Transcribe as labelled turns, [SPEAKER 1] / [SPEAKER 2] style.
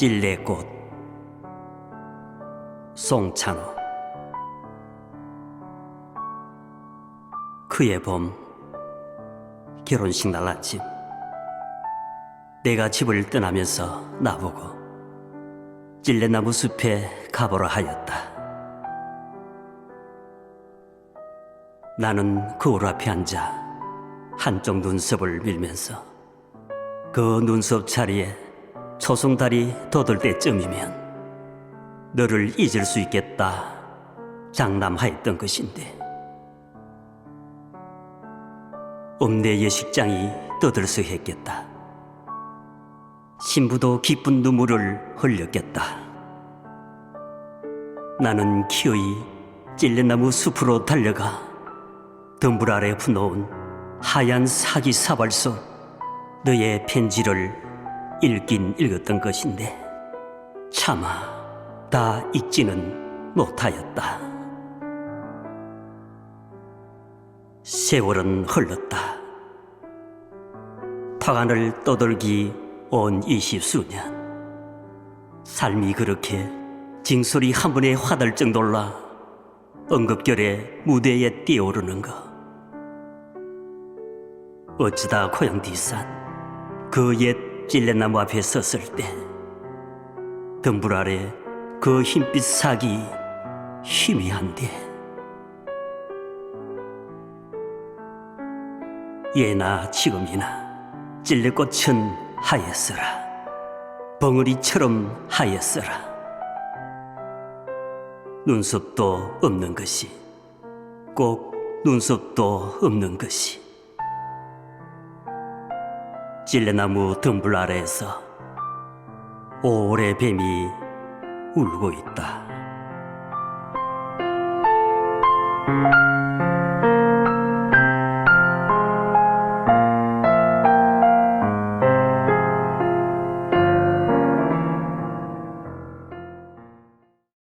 [SPEAKER 1] 찔레꽃. 송찬호. 그의 봄. 결혼식 날 아침. 내가 집을 떠나면서 나보고 찔레나무 숲에 가보라 하였다. 나는 거울 앞에 앉아 한쪽 눈썹을 밀면서 그 눈썹 자리에 초송달이 돋을 때쯤이면 너를 잊을 수 있겠다 장담하였던 것인데 읍내 예식장이 떠들썩했겠다. 신부도 기쁜 눈물을 흘렸겠다. 나는 기어이 찔레나무 숲으로 달려가 덤불 아래 부놓은 하얀 사기 사발 속 너의 편지를 읽긴 읽었던 것인데 차마 다 읽지는 못하였다. 세월은 흘렀다. 파간을 떠돌기 온 이십수년. 삶이 그렇게 징소리 한 번에 화들짝 놀라 응급결에 무대에 뛰어오르는 거. 어쩌다 고향 뒷산 그 옛 찔레나무 앞에 섰을 때 덤불 아래 그 흰빛 sak이 희미한데 예나 지금이나 찔레꽃은 하였으라. 벙어리처럼 하였으라. 눈썹도 없는 것이 꼭 눈썹도 없는 것이 찔레나무 덤불 아래에서 오래 뱀이 울고 있다.